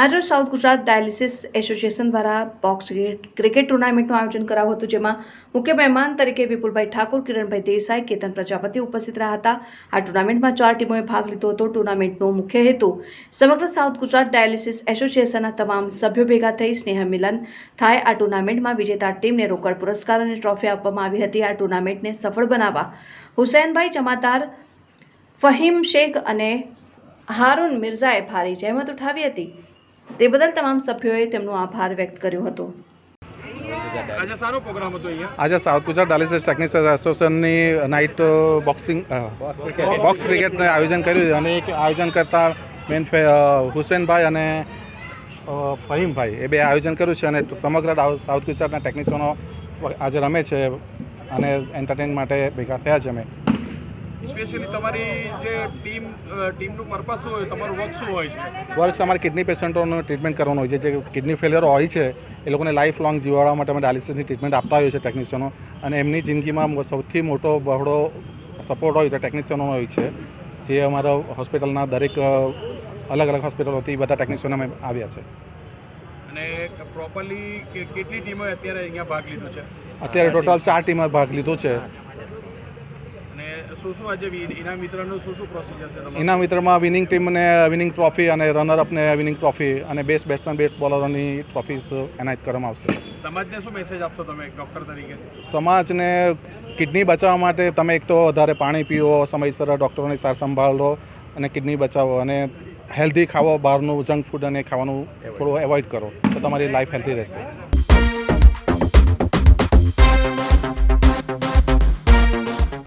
આજરોજ South Gujarat dialysis association દ્વારા box cricket ટુર્નામેન્ટનું આયોજન કરાયું હતું, જેમાં મુખ્ય મહેમાન તરીકે વિપુલભાઈ ઠાકોર, કિરણભાઈ દેસાઈ, કેતન પ્રજાપતિ ઉપસ્થિત રહ્યા હતા. આ ટુર્નામેન્ટમાં ચાર ટીમોએ ભાગ લીધો હતો. ટુર્નામેન્ટનો મુખ્ય હેતુ સમગ્ર સાઉથ ગુજરાત ડાયાલિસિસ એસોસિએશનના તમામ સભ્યો ભેગા થઈ સ્નેહ મિલન થાય. આ ટુર્નામેન્ટમાં વિજેતા ટીમને રોકડ પુરસ્કાર અને ટ્રોફી આપવામાં આવી હતી. આ ટુર્નામેન્ટને સફળ બનાવવા હુસૈનભાઈ જમાદાર ફહીમ શેખ અને હારૂન મિર્ઝાએ ભારે જહેમત ઉઠાવી હતી. તે બદલ તમામ સભ્યોએ તેમનો આભાર વ્યક્ત કર્યો હતો. આજે સારો પ્રોગ્રામ હતો અહીંયા. આજે સાઉથ ગુજરાત ડાયાલિસિસ ટેકનિશિયન એસોસિએશનની નાઇટ બોક્સિંગ બોક્સ ક્રિકેટનું આયોજન કર્યું છે અને એક આયોજન કરતા મેન હુસેનભાઈ અને ફહીમભાઈ એ બે આયોજન કર્યું છે અને સમગ્ર સાઉથ ગુજરાતના ટેકનિશિયનો આજે રમે છે અને એન્ટરટેન માટે ભેગા થયા છે અમે. સ્પેશિયલી તમારી જે ટીમ ટીમનું પર્પસ શું હોય તમારું વર્ક શું હોય છે? વર્ક અમારે કિડની પેશન્ટોનું ટ્રીટમેન્ટ કરવાનું હોય છે. જે કિડની ફેલિયર હોય છે એ લોકોને લાઈફ લોંગ જીવાડવા માટે અમે ડાયાલિસિસની ટ્રીટમેન્ટ આપતા હોય છે ટેકનિશિયનો અને એમની જિંદગીમાં સૌથી મોટો બહોળો સપોર્ટ હોય તો ટેકનિશિયનો હોય છે. જે અમારા હોસ્પિટલના દરેક અલગ અલગ હોસ્પિટલોથી બધા ટેકનિશિયનો અમે આવ્યા છે. અને પ્રોપરલી કેટલી ટીમોએ અત્યારે અહીંયા ભાગ લીધો છે? અત્યારે ટોટલ ચાર ટીમોએ ભાગ લીધો છે. શું શું આજે ઇનામ વિતરણનું શું શું પ્રોસિજર છે તમારું? એના મિત્રમાં વિનિંગ ટીમને વિનિંગ ટ્રોફી અને રનરઅપને વિનિંગ ટ્રોફી અને બેસ્ટ બેટ્સમેન બેસ્ટ બોલરોની ટ્રોફીસ એનાયત કરવામાં આવશે. સમાજને શું મેસેજ આપશો તમે એક ડૉક્ટર તરીકે? સમાજને કિડની બચાવવા માટે તમે એક તો વધારે પાણી પીવો સમયસર ડૉક્ટરોની સાર સંભાળ લો અને કિડની બચાવો અને હેલ્ધી ખાવો બહારનું જંક ફૂડ અને ખાવાનું થોડું એવોઇડ કરો તો તમારી લાઈફ હેલ્ધી રહેશે.